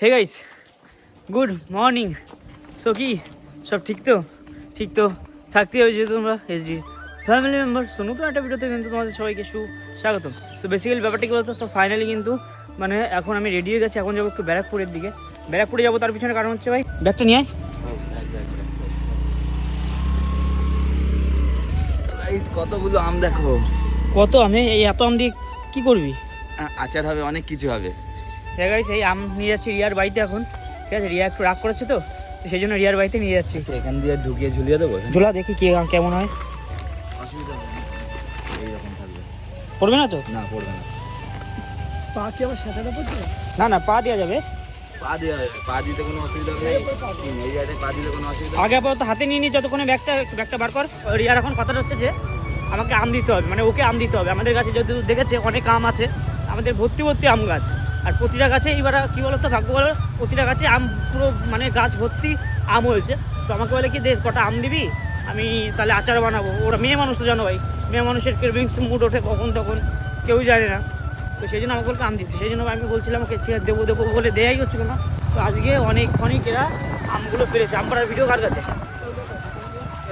Hey guys good morning so কি সব ঠিক তো? ঠিক তো? থাকতে হবে যেহেতু তোমরা এসডি ফ্যামিলি মেম্বার সো নতুন একটা ভিডিওতে কিন্তু তোমাদের সবাইকে সু স্বাগতম সো বেসিক্যালি ব্যাপারটা কী বলতো? তো ফাইনালি কিন্তু মানে এখন আমি রেডি হয়ে গেছি এখন যাব একটু ব্যারাকপুরের দিকে। ব্যারাকপুরে যাব তার পিছনে কারণ হচ্ছে ভাই ব্যাগটা নিয়ে আয়। কতগুলো আম দেখো? কত আমি? এই এত আম দিয়ে কী করবি? আচার হবে অনেক কিছু হবে। হ্যাঁ গাইস এই আম নিয়ে যাচ্ছি রিয়ার বাড়িতে এখন। ঠিক আছে রিয়া একটু রাগ করেছে তো সেই জন্য রিয়ার বাড়িতে নিয়ে যাচ্ছি। আচ্ছা এখান দিয়ে ঢুকিয়ে ঝুলিয়ে দেবো? ঝোলা দেখি কে কেমন হয়। অসুবিধা এইরকম থাকবে। পড়বে না তো? না পড়বে না। পা কি আমার সাঁতারে পড়ছে? না না পা দেওয়া যাবে। পা দেওয়া যাবে পা দিতে কোনো অসুবিধা নেই এই জায়গায় পা দিতে কোনো অসুবিধা আগে আপাতত হাতে নিয়ে নিই যতক্ষণে ব্যাগটা ব্যাগটা বার কর। রিয়ার এখন কথাটা হচ্ছে যে আমাকে আম দিতে হবে। মানে ওকে আম দিতে হবে। আমাদের কাছে যদি দেখেছে অনেক আম আছে। আমাদের ভর্তি ভর্তি আম গাছ। আর প্রতিটা গাছে এবার কী বলতো, ভাগ্য বলো, প্রতিটা গাছে আম পুরো মানে গাছ ভর্তি আম হয়েছে। তো আমাকে বলে কি দে কটা আম দিবি? আমি তাহলে আচার বানাবো। ওরা মেয়ে মানুষ তো জানো ভাই, মেয়ে মানুষের ক্রেভিংস মুড ওঠে কখন তখন কেউ জানে না। তো সেই জন্য আমাকে বলতে আম দিতে। সেই জন্য আমি বলছিলাম, ওকে, ঠিক দেবো দেবো বলে দেয়াই হচ্ছিল না তো আজকে অনেক অনেক এরা আমগুলো পেরেছে। আম পাড়ার ভিডিও কার কাছে?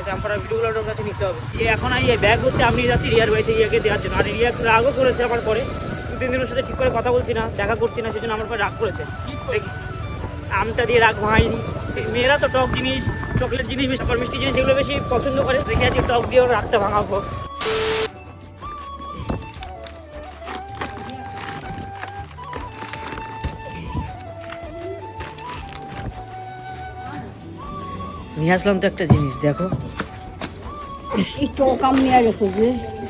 জামপাড়ার ভিডিওগুলো ওর কাছে নিতে হবে। এখন এই ব্যাগ করতে আমি যাচ্ছি রিয়ার বাড়িতে রিয়াকে দেওয়ার জন্য। আর রিয়া একটু রাগও করেছে আমার পরে। দু তিন দিনের সাথে ঠিক করে কথা বলছি না দেখা করছি না সেজন্য আমার পরে রাগ করেছে। দেখি আমটা দিয়ে রাগ ভাঙাইনি মেয়েরা তো টক জিনিস চকলেট জিনিস তারপর মিষ্টি জিনিস এগুলো বেশি পছন্দ করে। দেখে আছি টক দিয়ে ওর রাগটা ভাঙাবো নিয়ে আসলাম তো একটা জিনিস দেখো। এই টকাম নিয়ে গেছে যে।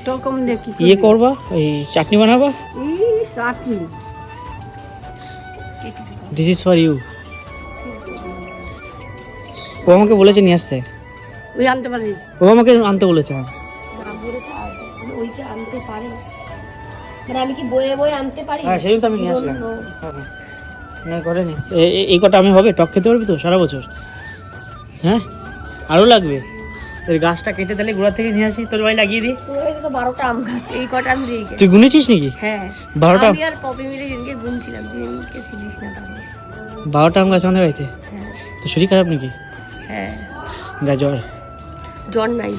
টকাম দিয়ে কি ইয়ে করবা? এই চাটনি বানাবা? Chutney this is for you ও আমাকে বলেছে নিয়ে আসতে। ওই আনতে পারে ও আমাকে আনতে বলেছে আনতে পারে মানে আমি কি বয়ে বয়ে আনতে পারি? হ্যাঁ জন্য তো আমি নিয়ে আসলাম। হ্যাঁ করেনি এই কটা আমি হবে টক খেতে পারবি তো? সারা বছর। হ্যাঁ? আরও লাগবে। এর গাছটা কেটে তাহলে গোড়া থেকে নিয়ে আসি তোর বাড়ি লাগিয়ে দিই। তো বারোটা আম গাছ এই কটা আমি দিয়ে তুই গুনেছিস নাকি? হ্যাঁ। বারোটা আমি আর পপি মিলে যেদিনকে গুনছিলাম যেদিনকে ছিলিস না বারোটা আম গাছ আমাদের বাড়িতে? হ্যাঁ। তো শরীর খারাপ নাকি? হ্যাঁ। গা জ্বর। জ্বর নাই।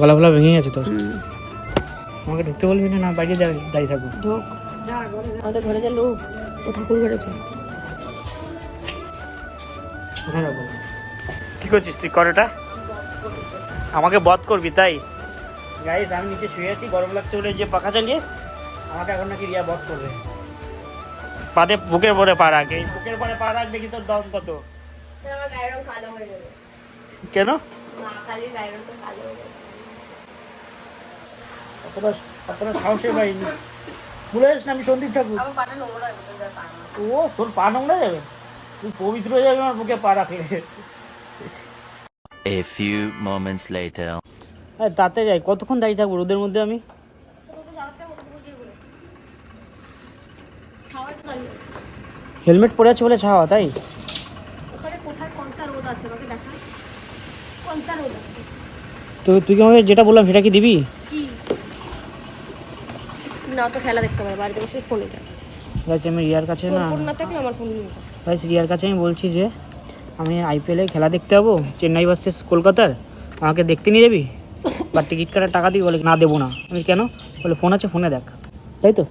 গলা ফলা ভেঙে গেছে তোর? আমাকে ঢুকতে বলবি না না বাইরে দাঁড়িয়ে দাঁড়িয়ে থাকব। ঢোক। আমাদের ঘরে যা লোক ও ঠাকুর ঘরে চল। কোথায় যাব কি করছিস তুই? করোটা আমাকে বধ করবি তাই? গাইস আমি নিচে শুয়ে আছি গরম লাগছে বলে যে পাখা চালিয়ে আমাকে এখন নাকি রিয়া বধ করবে। পাদে বুকের পরে পা রাখ এই। বুকের পরে পা রাখ দেখি তোর দম কত। হয়ে কেন? হয়ে অতটা অতটা সাহসে পাইনি। ভুলে যাস না আমি সন্দীপ ঠাকুর। হয়ে পাটা ও তোর পা নোংরা যাবে? তুই পবিত্র হয়ে যাবে আমার বুকে পা রাখলে। A few moments later. হ্যাঁ তাতে যাই কতক্ষণ দাঁড়িয়ে থাকব রোদের মধ্যে আমি? হেলমেট পরে আছে বলে ছাওয়া তাই? ওখানে কোথায় কনসা রোদ আছে? আমাকে দেখা কনসা রোদ আছে। তো তুই কি আমাকে যেটা বললাম সেটা কি দিবি? না তো খেলা দেখতে পারে বাড়িতে বসে ফোনে যায় গাছ আমি রিয়ার কাছে না ফোন না থাকলে আমার ফোন নিয়ে যা। গাছ রিয়ার কাছে আমি বলছি যে আমি আইপিএলে খেলা দেখতে যাব চেন্নাই ভার্সেস কলকাতার। আমাকে দেখতে নিয়ে যাবি? বা টিকিট কাটার টাকা দিবি বলে না দেবো না। আমি কেন? বলে ফোন আছে ফোনে দেখ। তাই তো?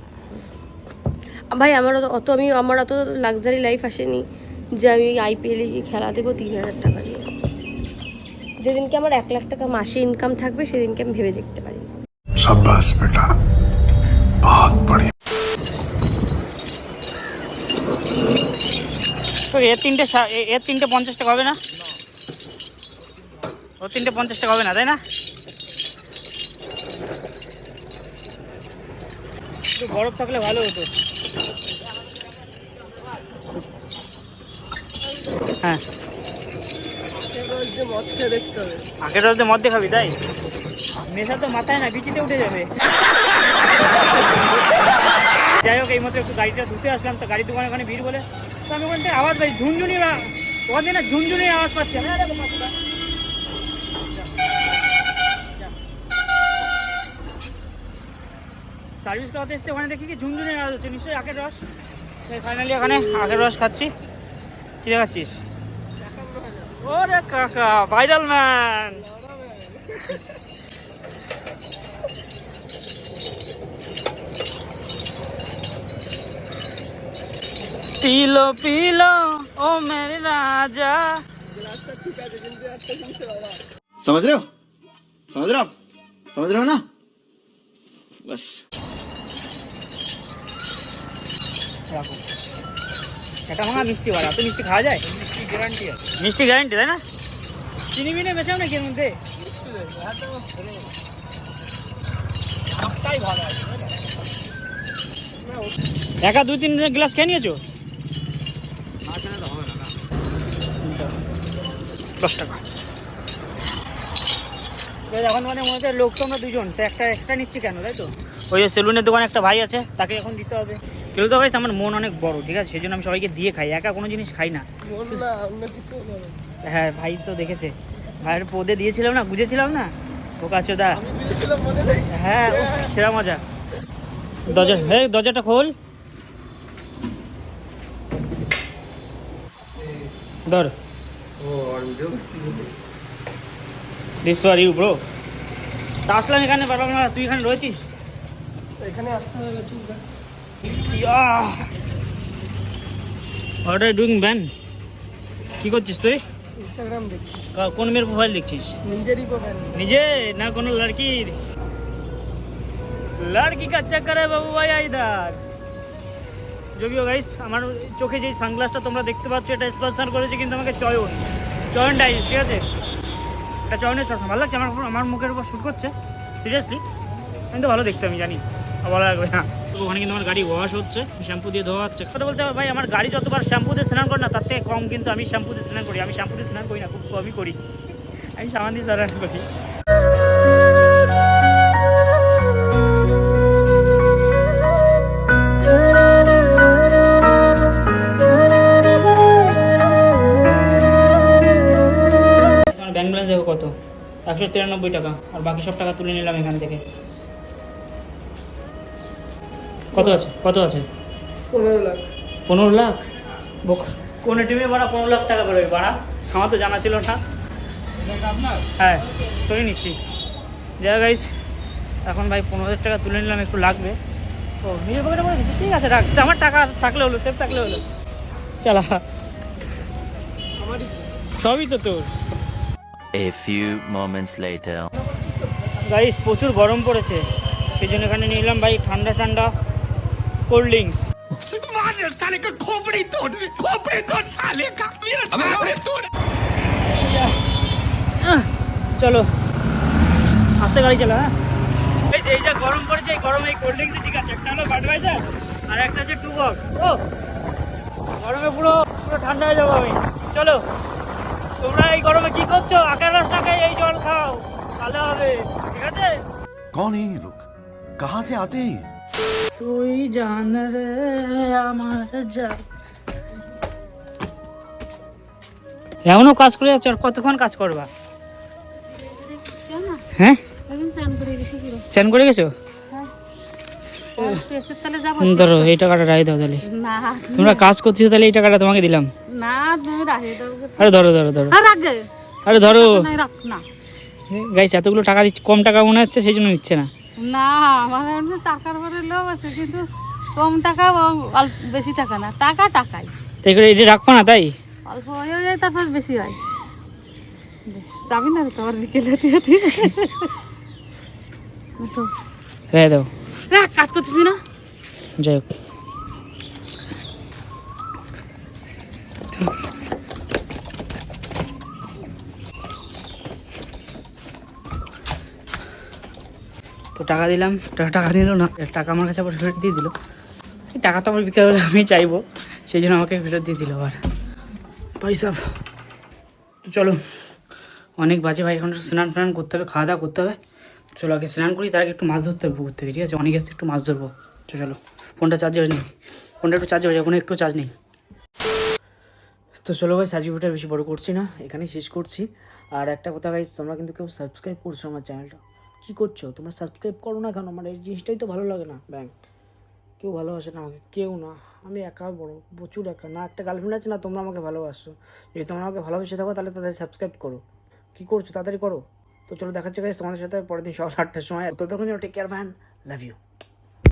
ভাই আমার অত আমি আমার অত লাক্সারি লাইফ আসেনি যে আমি আইপিএলে গিয়ে খেলা দেবো তিন হাজার টাকা দিয়ে। যেদিনকে আমার এক লাখ টাকা মাসে ইনকাম থাকবে সেদিনকে আমি ভেবে দেখতে পারি। সাব্বাস বেটা। বহুত বড় তো এর তিনটে এর তিনটে পঞ্চাশ হবে না? ও তিনটে পঞ্চাশ হবে না, তাই না? বরফ থাকলে ভালো হতো। হ্যাঁ। আগের রোজে মদ দেখাবি তাই? নেশা তো মাথায় না, বিচিতে উঠে যাবে। যাই হোক, এই মতো একটু গাড়িটা ধুতে আসলাম, তো গাড়ির দোকানে ওখানে ভিড় বলে তো আমি ওখান আওয়াজ পাই, ঝুনঝুনি ওখান থেকে না ঝুনঝুনি আওয়াজ পাচ্ছি আমি। সার্ভিস করাতে এসছে, ওখানে দেখি কি ঝুনঝুনি আওয়াজ হচ্ছে, নিশ্চয়ই আখের রস? ফাইনালি এখানে আগের রস খাচ্ছি। কি দেখাচ্ছিস? ওরে কাকা ভাইরাল ম্যান পিলো পিলো ও মেরে রাজা समझ रहे हो समझ रहे हो आप समझ रहे हो ना बस রাখো এটা ভাঙা মিষ্টি বাড়া তো মিষ্টি খাওয়া যায় মিষ্টি গ্যারান্টি মিষ্টি গ্যারান্টি তাই না চিনি মিনি মেশাও নাকি এর মধ্যে একা দুই তিন গ্লাস খেয়ে নিয়েছো দশ টাকা। এখন মানে মনে হচ্ছে লোক তো আমরা দুজন তো একটা এক্সট্রা নিচ্ছি কেন তাই তো? ওই যে সেলুনের দোকানে একটা ভাই আছে তাকে এখন দিতে হবে। কেউ তো ভাই আমার মন অনেক বড় ঠিক আছে? সেই জন্য আমি সবাইকে দিয়ে খাই একা কোনো জিনিস খাই না। হ্যাঁ ভাই তো দেখেছে। ভাইয়ের পদে দিয়েছিলাম না বুঝেছিলাম না? বোকা চোদা হ্যাঁ সেরা মজা। দরজা হ্যাঁ দরজাটা খোল। ধর। দিস ফর ইউ ব্রো তা আসলাম এখানে পারলাম না তুই এখানে রয়েছিস? এখানে আসতে হবে হোয়াট আর ডুইং ব্যান কি করছিস তুই? ইনস্টাগ্রাম কোন মেয়ের প্রোফাইল দেখছিস? নিজেরই প্রোফাইল নিজে? না কোনো লড়কির? লড়কি কা চক্কর है বাবু ভাই ইধার যদিও গাইস আমার চোখে যে সানগ্লাসটা তোমরা দেখতে পাচ্ছ, এটা স্পন্সর করেছে কিন্তু আমাকে চয়ন। চয়ন ডাইস ঠিক আছে? এটা চয়নের চশমা, ভালো লাগছে? আমার আমার মুখের উপর শ্যুট করছে। সিরিয়াসলি কিন্তু ভালো দেখতে, আমি জানি। ভালো লাগবে হ্যাঁ ওখানে কিন্তু আমার গাড়ি ওয়াশ হচ্ছে শ্যাম্পু দিয়ে ধোয়া হচ্ছে। কথা বলতে ভাই, আমার গাড়ি যতবার শ্যাম্পু দিয়ে স্নান করে না, তার থেকে কম কিন্তু আমি শ্যাম্পু দিয়ে স্নান করি। আমি শ্যাম্পু দিয়ে স্নান করি না, খুব কমই করি। আমি সামান দিয়ে স্নান করি। কত? একশো তিরানব্বই টাকা। আর বাকি সব টাকা তুলে নিলাম এখান থেকে। কত আছে? কত আছে? পনেরো লাখ। পনেরো লাখ? বোক। কোন টিমে ভাড়া পনেরো লাখ টাকা বেরোবে ভাড়া? আমার তো জানা ছিল না। হ্যাঁ তুলে নিচ্ছি। যা গাইস এখন ভাই পনেরো হাজার টাকা তুলে নিলাম একটু লাগবে। ও নিজের পকেটে করে দিচ্ছি ঠিক আছে রাখছি আমার টাকা থাকলে হলো সেফ থাকলে হলো। চালা। সবই তো তোর। A few moments later. Guys প্রচুর গরম পড়েছে। সেই জন্য এখানে নিলাম ভাই ঠান্ডা ঠান্ডা কোল্ড ড্রিঙ্কস চলো। আস্তে গাড়ি চালা হ্যাঁ? এই যে- এই যে গরম পড়েছে এই গরমে এই কোল্ড ড্রিঙ্কস ঠিক আছে। একটা হলো বাডওয়াইজার আর একটা হচ্ছে টু বক ও গরমে পুরো পুরো ঠান্ডা হয়ে যাব আমি। চলো। তোমরা এই গরমে কি করছ? লোক কাহা সে আতে তুই জান রে আমার এমনও কাজ করে যাচ্ছ আর কতক্ষণ কাজ করবা? হ্যাঁ? চান করে গেছো? হ্যাঁ। ধরো এই টাকাটা রায় দাও তাহলে। তোমরা কাজ করতেছো তাহলে এই টাকাটা তোমাকে দিলাম। না তুমি রাখে আরে ধরো ধরো ধরো। আর ধরো। না রাখ না। গাইছে এতগুলো টাকা দিচ্ছে কম টাকা মনে হচ্ছে সেই জন্য নিচ্ছে না। না আমার এমনি টাকার পরে লোভ আছে কিন্তু কম টাকা বেশি টাকা না টাকা টাকাই। তাই করে এটা রাখব না তাই? অল্প হয়ে যায় তারপর বেশি হয়। যাবি না তোমার বিকেলে দিয়ে দিয়ে রাই দাও। রাখ কাজ করতেছি না? যাই হোক। তো টাকা দিলাম টাকা নিল না। টাকা আমার কাছে আবার ফেরত দিয়ে দিল। টাকা তো আমার বিকেলবেলা আমি চাইব, সেই জন্য আমাকে ফেরত দিয়ে দিল আবার। পয়সা চলো, অনেক বাজে ভাই, এখন স্নান ফ্নান করতে হবে, খাওয়া দাওয়া করতে হবে। চলো আগে স্নান করি, তার আগে একটু মাছ ধরতে হবে পুকুর থেকে, ঠিক আছে? অনেক এসে একটু মাছ ধরবো। চলো, ফোনটা চার্জে নেই। ফোনটা একটু চার্জে হয়ে এখন একটু চার্জ নেই। তো চলো ভাই সাজি ভিডিওটা বেশি বড় করছি না, এখানেই শেষ করছি। আর একটা কথা গাইজ তোমরা কিন্তু কেউ সাবস্ক্রাইব করছ আমার চ্যানেলটা কী করছ? তোমরা সাবস্ক্রাইব করো না কেন? আমার এই জিনিসটাই তো ভালো লাগে না ব্যাংক কেউ ভালোবাসে না আমাকে, কেউ না। আমি একা বড়, প্রচুর একা। না, একটা গার্লফ্রেন্ড আছে না, তোমরা আমাকে ভালোবাসো। যদি তোমরা আমাকে ভালোবেসে থাকো, তাহলে তাদের সাবস্ক্রাইব করো। কী করছ? তাড়াতাড়ি করো। তো চলো দেখাচ্ছে গাইস তোমাদের সাথে পরের দিন সকাল আটটার সময়। তো তখন take care man love you